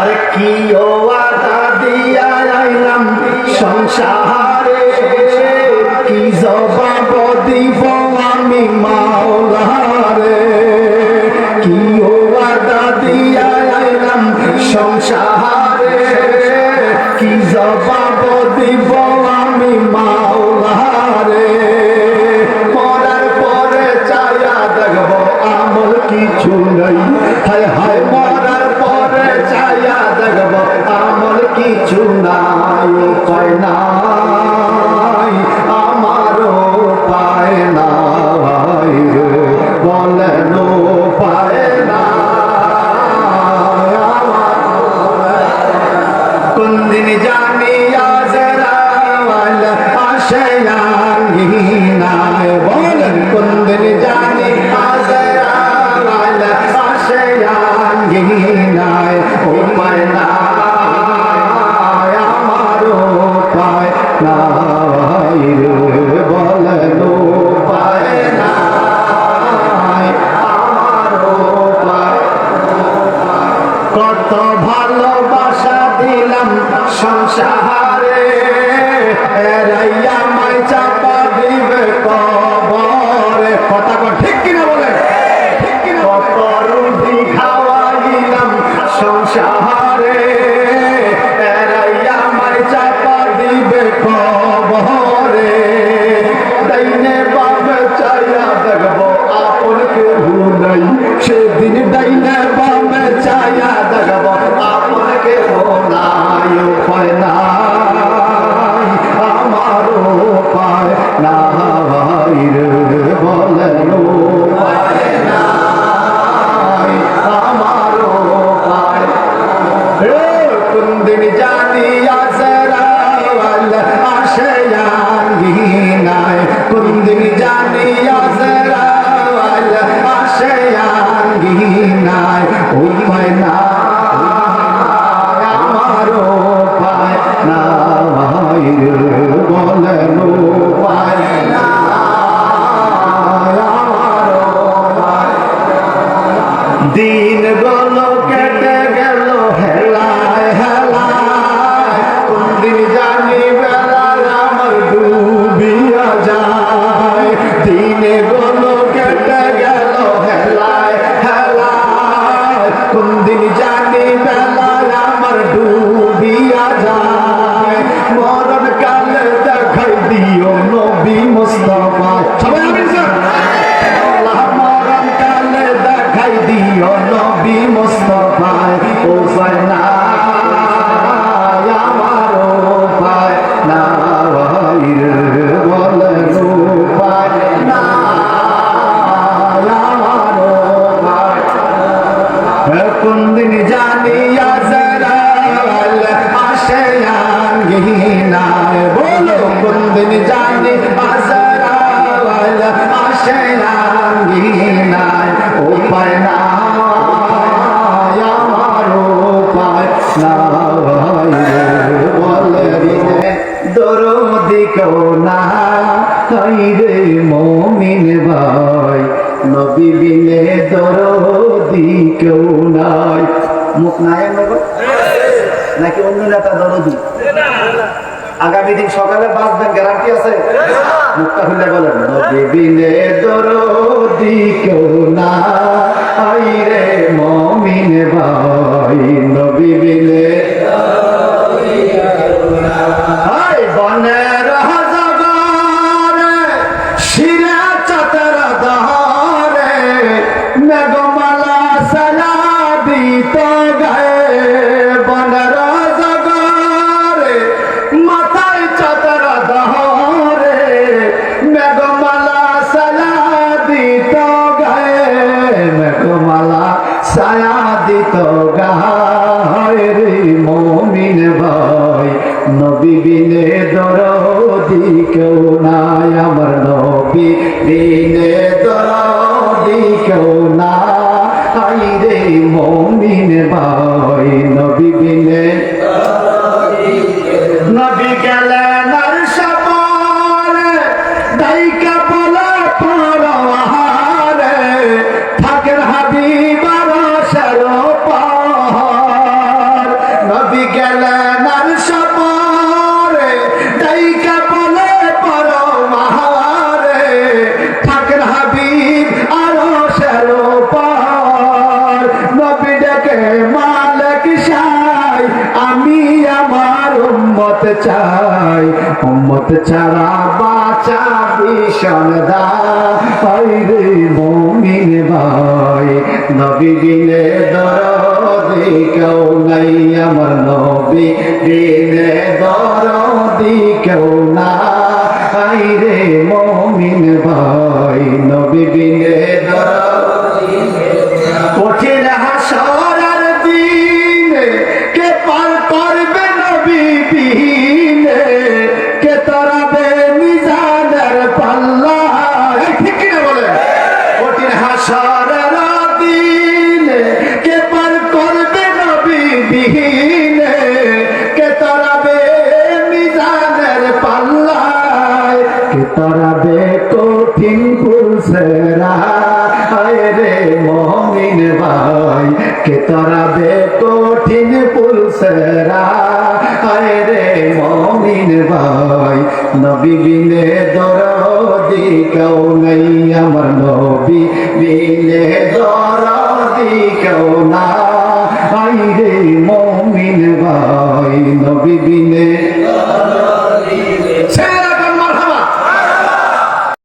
আরে কি ও আদা দিয়া আইলাম। সংসারে কি জবাব দিব আমি মাওলারে? কি ও আদা দিয়া আইলাম। সংসারে কি জবাব দিব আমি মাওলারে? মরার পরে চায়া দেখব আমল কিছু নাই। আসে কত ভালোবাসা দিলাম সংসারে। এরাইয়া মাই চাপা দিবে কবরে। কথা কর ঠিক কিনা বলে কত রুটি খাওয়াইলাম সংসারে। এরাইয়া মাই চাপা দিবে কবরে। দাইনে বাবে চাইয়া দেখব আপন কেউ নাই বলেন দিন জানি আজরাল আসে আঙ্গিনায় উপায় না আমার উপায় না দরদি কেউ না রে মমিন ভাই। নবী বিনে দরদি কেউ নাই। মুখ নাই নাকি অন্য নেতা দরদি? আগামী দিন সকালে বাঁচবেন গ্যারান্টি আছে? মুক্তা খুলে বলেন দরদি কেউ না বিনে দরদি কেউ নাই আমার নবী। বিনে দরদি কেউ না আইরে মমিন ভাই, নবী বিনে দাই রে মমিন ভাই, নবী দিনে দরদি কেউ নাই, আমার নবী দিনে দরদি কেউ না। আই মমিন ভাই, নবী বিনে তরাবে কঠিন পুরুষেরা হায় রে মমিন ভাই, কে তরাবে কঠিন পুরুষেরা হায় রে মমিন ভাই, নবী বিনে দরদি কেউ নেই, আমার নবী বিনে দরদি কেউ না